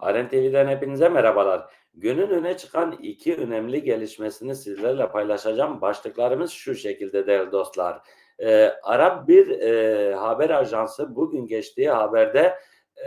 Aren TV'den hepinize merhabalar. Günün öne çıkan iki önemli gelişmesini sizlerle paylaşacağım. Başlıklarımız şu şekilde değerli dostlar. Ee, Arap bir e, haber ajansı bugün geçtiği haberde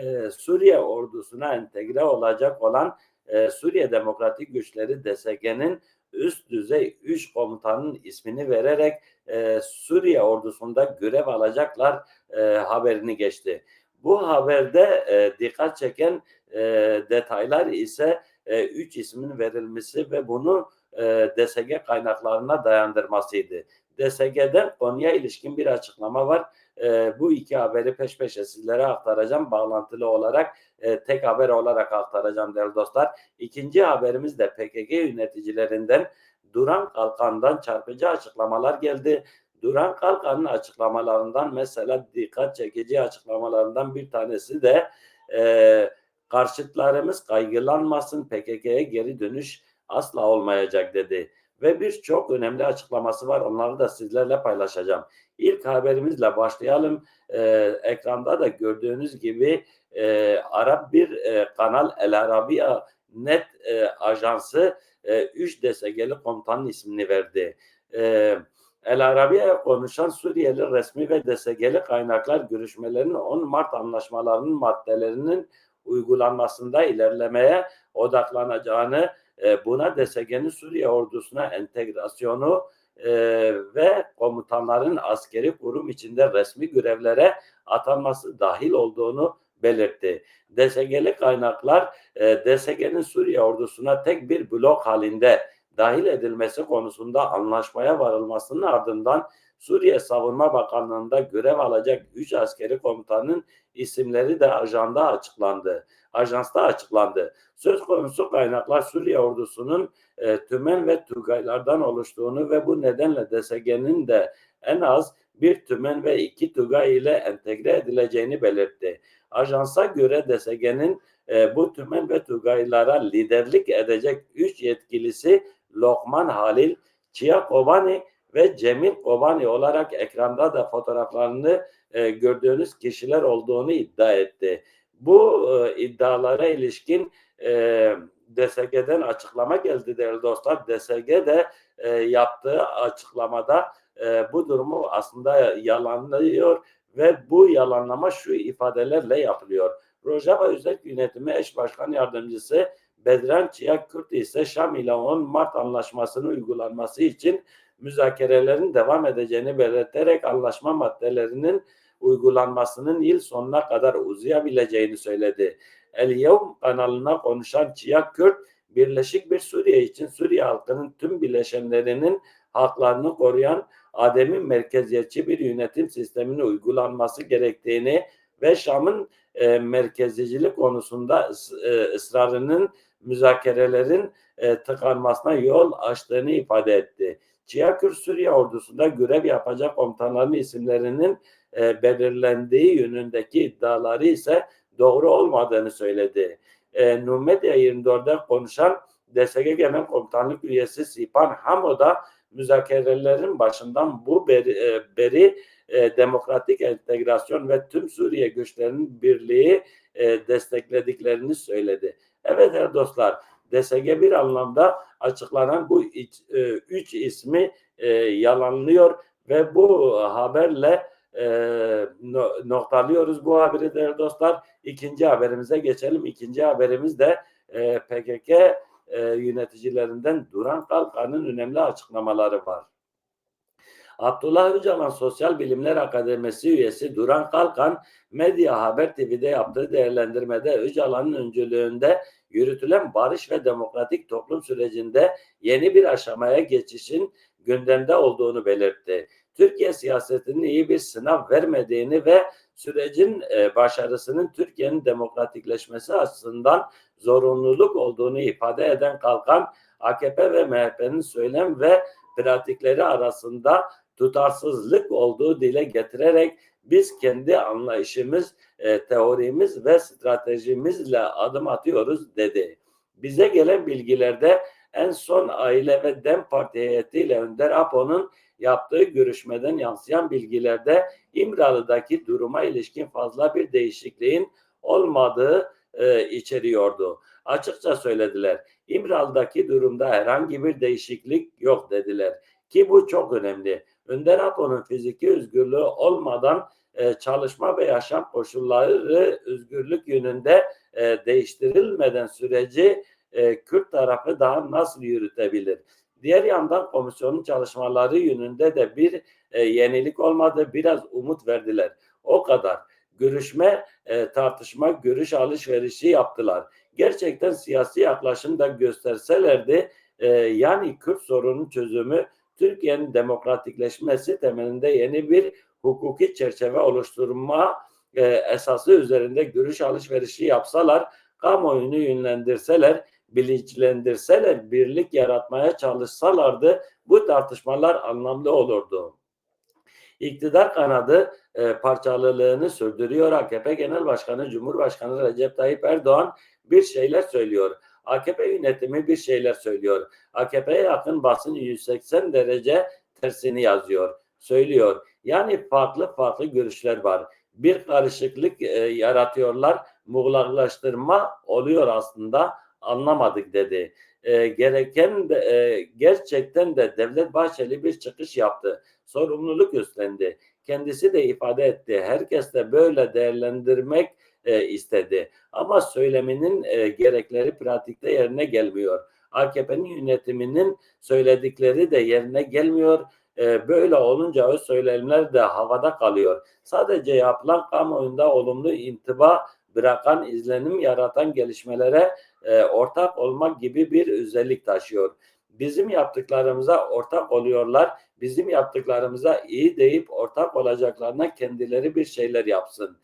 e, Suriye ordusuna entegre olacak olan e, Suriye Demokratik Güçleri DSG'nin üst düzey 3 komutanın ismini vererek e, Suriye ordusunda görev alacaklar e, haberini geçti. Bu haberde e, dikkat çeken e, detaylar ise e, üç ismin verilmesi ve bunu e, DSG kaynaklarına dayandırmasıydı. DSG'den konuya ilişkin bir açıklama var. E, bu iki haberi peş peşe sizlere aktaracağım. Bağlantılı olarak e, tek haber olarak aktaracağım değerli dostlar. İkinci haberimiz de PKK yöneticilerinden Duran Kalkan'dan çarpıcı açıklamalar geldi. Duran Kalkan'ın açıklamalarından mesela dikkat çekici açıklamalarından bir tanesi de e, karşıtlarımız kaygılanmasın PKK'ya geri dönüş asla olmayacak dedi. Ve birçok önemli açıklaması var. Onları da sizlerle paylaşacağım. İlk haberimizle başlayalım. Ee, ekranda da gördüğünüz gibi e, Arap bir e, kanal El Arabiya Net e, ajansı 3 e, DSG'li komutanın ismini verdi. E, El Arabiya konuşan Suriyeli resmi ve DSG'li kaynaklar görüşmelerinin 10 Mart anlaşmalarının maddelerinin uygulanmasında ilerlemeye odaklanacağını, e, buna DSG'nin Suriye ordusuna entegrasyonu e, ve komutanların askeri kurum içinde resmi görevlere atanması dahil olduğunu belirtti. DSG'li kaynaklar e, DSG'nin Suriye ordusuna tek bir blok halinde dahil edilmesi konusunda anlaşmaya varılmasının ardından Suriye Savunma Bakanlığı'nda görev alacak 3 askeri komutanın isimleri de ajanda açıklandı. Ajansta açıklandı. Söz konusu kaynaklar Suriye ordusunun e, tümen ve tugaylardan oluştuğunu ve bu nedenle DSG'nin de en az bir tümen ve iki tugay ile entegre edileceğini belirtti. Ajansa göre DSG'nin e, bu tümen ve tugaylara liderlik edecek üç yetkilisi Lokman Halil, Chia Kobani ve Cemil Kobani olarak ekranda da fotoğraflarını e, gördüğünüz kişiler olduğunu iddia etti. Bu e, iddialara ilişkin e, DSG'den açıklama geldi değerli dostlar. DSG de e, yaptığı açıklamada e, bu durumu aslında yalanlıyor ve bu yalanlama şu ifadelerle yapılıyor. Rojava Özel Yönetimi Eş Başkan Yardımcısı Bedran Çiyak Kürt ise Şam ile 10 Mart anlaşmasının uygulanması için müzakerelerin devam edeceğini belirterek anlaşma maddelerinin uygulanmasının yıl sonuna kadar uzayabileceğini söyledi. El Yevm kanalına konuşan Çiyak Kürt, Birleşik bir Suriye için Suriye halkının tüm bileşenlerinin haklarını koruyan ademi merkeziyetçi bir yönetim sistemini uygulanması gerektiğini ve Şam'ın e, merkezicilik konusunda e, ısrarının müzakerelerin e, tıkanmasına yol açtığını ifade etti. Çiyakür Suriye ordusunda görev yapacak komutanların isimlerinin e, belirlendiği yönündeki iddiaları ise doğru olmadığını söyledi. E, Numedya 24'de konuşan DSG Genel Komutanlık üyesi Sipan Hamo da müzakerelerin başından bu beri, e, beri e, demokratik entegrasyon ve tüm Suriye güçlerinin birliği e, desteklediklerini söyledi. Evet dostlar DSG bir anlamda açıklanan bu iç, e, üç ismi e, yalanlıyor ve bu haberle e, no, noktalıyoruz bu haberi değerli dostlar. İkinci haberimize geçelim. İkinci haberimiz de e, PKK e, yöneticilerinden Duran Kalkan'ın önemli açıklamaları var. Abdullah Öcalan Sosyal Bilimler Akademisi üyesi Duran Kalkan Medya Haber TV'de yaptığı değerlendirmede Öcalan'ın öncülüğünde yürütülen barış ve demokratik toplum sürecinde yeni bir aşamaya geçişin gündemde olduğunu belirtti. Türkiye siyasetinin iyi bir sınav vermediğini ve sürecin e, başarısının Türkiye'nin demokratikleşmesi açısından zorunluluk olduğunu ifade eden Kalkan, AKP ve MHP'nin söylem ve pratikleri arasında tutarsızlık olduğu dile getirerek biz kendi anlayışımız, e, teorimiz ve stratejimizle adım atıyoruz dedi. Bize gelen bilgilerde en son Aile ve Dem Parti heyetiyle Önder Apo'nun yaptığı görüşmeden yansıyan bilgilerde İmralı'daki duruma ilişkin fazla bir değişikliğin olmadığı e, içeriyordu. Açıkça söylediler. İmralı'daki durumda herhangi bir değişiklik yok dediler. Ki bu çok önemli. Önder Apo'nun fiziki özgürlüğü olmadan e, çalışma ve yaşam koşulları özgürlük yönünde e, değiştirilmeden süreci e, Kürt tarafı daha nasıl yürütebilir? Diğer yandan komisyonun çalışmaları yönünde de bir e, yenilik olmadı. Biraz umut verdiler. O kadar. Görüşme, e, tartışma, görüş alışverişi yaptılar. Gerçekten siyasi yaklaşım da gösterselerdi e, yani Kürt sorunun çözümü Türkiye'nin demokratikleşmesi temelinde yeni bir hukuki çerçeve oluşturma e, esası üzerinde görüş alışverişi yapsalar, kamuoyunu yönlendirseler, bilinçlendirseler, birlik yaratmaya çalışsalardı bu tartışmalar anlamlı olurdu. İktidar kanadı e, parçalılığını sürdürüyor. AKP Genel Başkanı Cumhurbaşkanı Recep Tayyip Erdoğan bir şeyler söylüyor. AKP yönetimi bir şeyler söylüyor. AKP'ye yakın basın 180 derece tersini yazıyor, söylüyor. Yani farklı farklı görüşler var. Bir karışıklık e, yaratıyorlar. Muğlaklaştırma oluyor aslında. Anlamadık dedi. E, gereken de, e, gerçekten de Devlet Bahçeli bir çıkış yaptı. Sorumluluk üstlendi. Kendisi de ifade etti. Herkes de böyle değerlendirmek e, istedi. Ama söyleminin e, gerekleri pratikte yerine gelmiyor. AKP'nin yönetiminin söyledikleri de yerine gelmiyor. E, böyle olunca o söylemler de havada kalıyor. Sadece yapılan kamuoyunda olumlu intiba bırakan, izlenim yaratan gelişmelere e, ortak olmak gibi bir özellik taşıyor. Bizim yaptıklarımıza ortak oluyorlar. Bizim yaptıklarımıza iyi deyip ortak olacaklarına kendileri bir şeyler yapsın.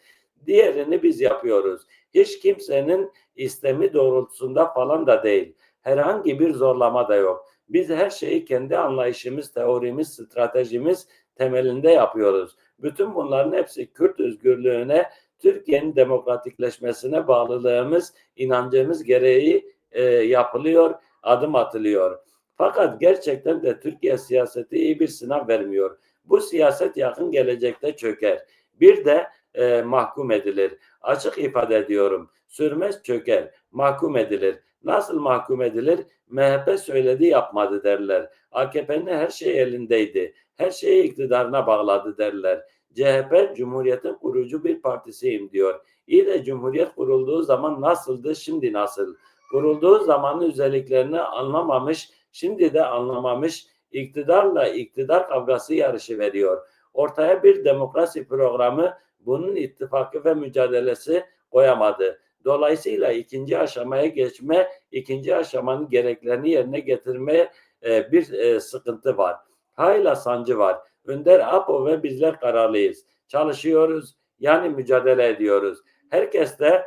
Diğerini biz yapıyoruz. Hiç kimsenin istemi doğrultusunda falan da değil. Herhangi bir zorlama da yok. Biz her şeyi kendi anlayışımız, teorimiz, stratejimiz temelinde yapıyoruz. Bütün bunların hepsi Kürt özgürlüğüne, Türkiye'nin demokratikleşmesine bağlılığımız, inancımız gereği e, yapılıyor, adım atılıyor. Fakat gerçekten de Türkiye siyaseti iyi bir sınav vermiyor. Bu siyaset yakın gelecekte çöker. Bir de e, mahkum edilir. Açık ifade ediyorum. Sürmez çöker, mahkum edilir. Nasıl mahkum edilir? MHP söyledi yapmadı derler. AKP'nin her şey elindeydi. Her şeyi iktidarına bağladı derler. CHP Cumhuriyet'in kurucu bir partisiyim diyor. İyi de Cumhuriyet kurulduğu zaman nasıldı, şimdi nasıl? Kurulduğu zamanın özelliklerini anlamamış, şimdi de anlamamış, iktidarla iktidar kavgası yarışı veriyor. Ortaya bir demokrasi programı bunun ittifakı ve mücadelesi koyamadı. Dolayısıyla ikinci aşamaya geçme, ikinci aşamanın gereklerini yerine getirmeye e, bir e, sıkıntı var. Hayla sancı var. Önder Apo ve bizler kararlıyız. Çalışıyoruz, yani mücadele ediyoruz. Herkes de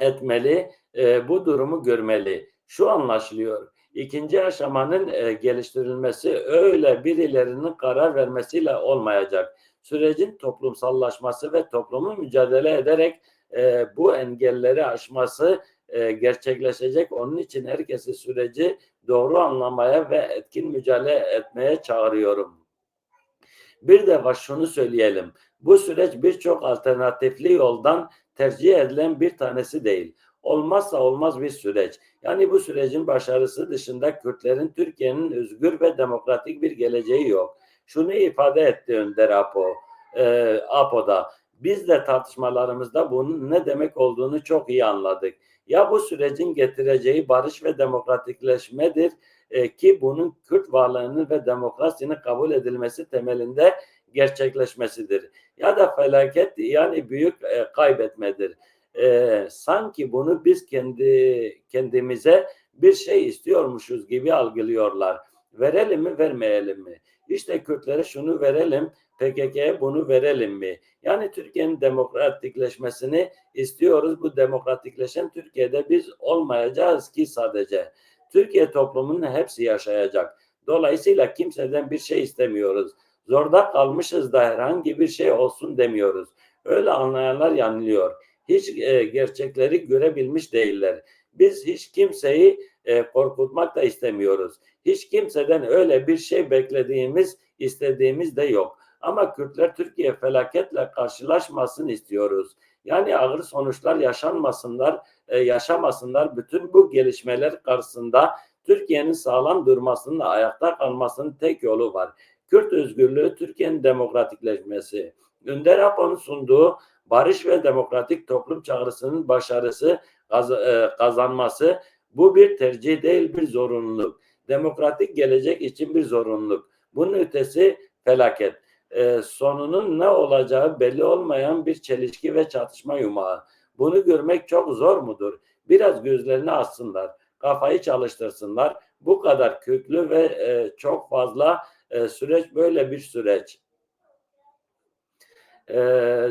etmeli, e, bu durumu görmeli. Şu anlaşılıyor. İkinci aşamanın e, geliştirilmesi öyle birilerinin karar vermesiyle olmayacak. Sürecin toplumsallaşması ve toplumun mücadele ederek e, bu engelleri aşması e, gerçekleşecek. Onun için herkesi süreci doğru anlamaya ve etkin mücadele etmeye çağırıyorum. Bir defa şunu söyleyelim. Bu süreç birçok alternatifli yoldan tercih edilen bir tanesi değil. Olmazsa olmaz bir süreç. Yani bu sürecin başarısı dışında Kürtlerin Türkiye'nin özgür ve demokratik bir geleceği yok. Şunu ifade etti Önder Apo, e, Apo'da. Biz de tartışmalarımızda bunun ne demek olduğunu çok iyi anladık. Ya bu sürecin getireceği barış ve demokratikleşmedir e, ki bunun Kürt varlığının ve demokrasinin kabul edilmesi temelinde gerçekleşmesidir. Ya da felaket yani büyük e, kaybetmedir. E, sanki bunu biz kendi kendimize bir şey istiyormuşuz gibi algılıyorlar. Verelim mi vermeyelim mi? İşte Kürtlere şunu verelim, PKK'ye bunu verelim mi? Yani Türkiye'nin demokratikleşmesini istiyoruz. Bu demokratikleşen Türkiye'de biz olmayacağız ki sadece. Türkiye toplumunun hepsi yaşayacak. Dolayısıyla kimseden bir şey istemiyoruz. Zorda kalmışız da herhangi bir şey olsun demiyoruz. Öyle anlayanlar yanılıyor. Hiç e, gerçekleri görebilmiş değiller. Biz hiç kimseyi e, korkutmak da istemiyoruz. Hiç kimseden öyle bir şey beklediğimiz, istediğimiz de yok. Ama Kürtler Türkiye felaketle karşılaşmasın istiyoruz. Yani ağır sonuçlar yaşanmasınlar, e, yaşamasınlar. Bütün bu gelişmeler karşısında Türkiye'nin sağlam durmasının, ayakta kalmasının tek yolu var. Kürt özgürlüğü, Türkiye'nin demokratikleşmesi. Önder Apo'nun sunduğu barış ve demokratik toplum çağrısının başarısı kaz- e, kazanması bu bir tercih değil bir zorunluluk. Demokratik gelecek için bir zorunluluk. Bunun ötesi felaket. E, sonunun ne olacağı belli olmayan bir çelişki ve çatışma yumağı. Bunu görmek çok zor mudur? Biraz gözlerini açsınlar, kafayı çalıştırsınlar. Bu kadar köklü ve e, çok fazla e, süreç böyle bir süreç. E,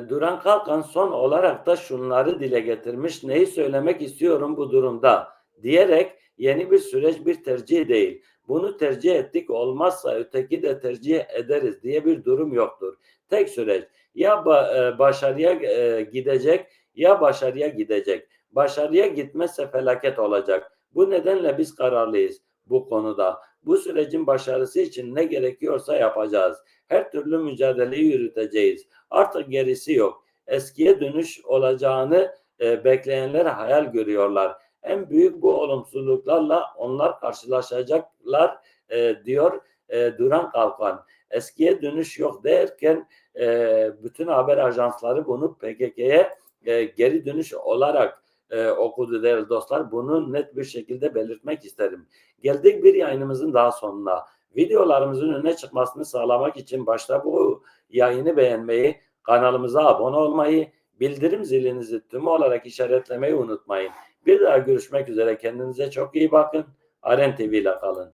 Duran Kalkan son olarak da şunları dile getirmiş. Neyi söylemek istiyorum bu durumda diyerek yeni bir süreç bir tercih değil. Bunu tercih ettik olmazsa öteki de tercih ederiz diye bir durum yoktur. Tek süreç ya e, başarıya e, gidecek ya başarıya gidecek. Başarıya gitmezse felaket olacak. Bu nedenle biz kararlıyız bu konuda. Bu sürecin başarısı için ne gerekiyorsa yapacağız. Her türlü mücadeleyi yürüteceğiz. Artık gerisi yok. Eskiye dönüş olacağını e, bekleyenler hayal görüyorlar. En büyük bu olumsuzluklarla onlar karşılaşacaklar e, diyor e, Duran Kalkan. Eskiye dönüş yok derken e, bütün haber ajansları bunu PKK'ye e, geri dönüş olarak e, okudu değerli dostlar. Bunu net bir şekilde belirtmek isterim. Geldik bir yayınımızın daha sonuna. Videolarımızın önüne çıkmasını sağlamak için başta bu yayını beğenmeyi, kanalımıza abone olmayı, bildirim zilinizi tüm olarak işaretlemeyi unutmayın. Bir daha görüşmek üzere. Kendinize çok iyi bakın. Aren TV ile kalın.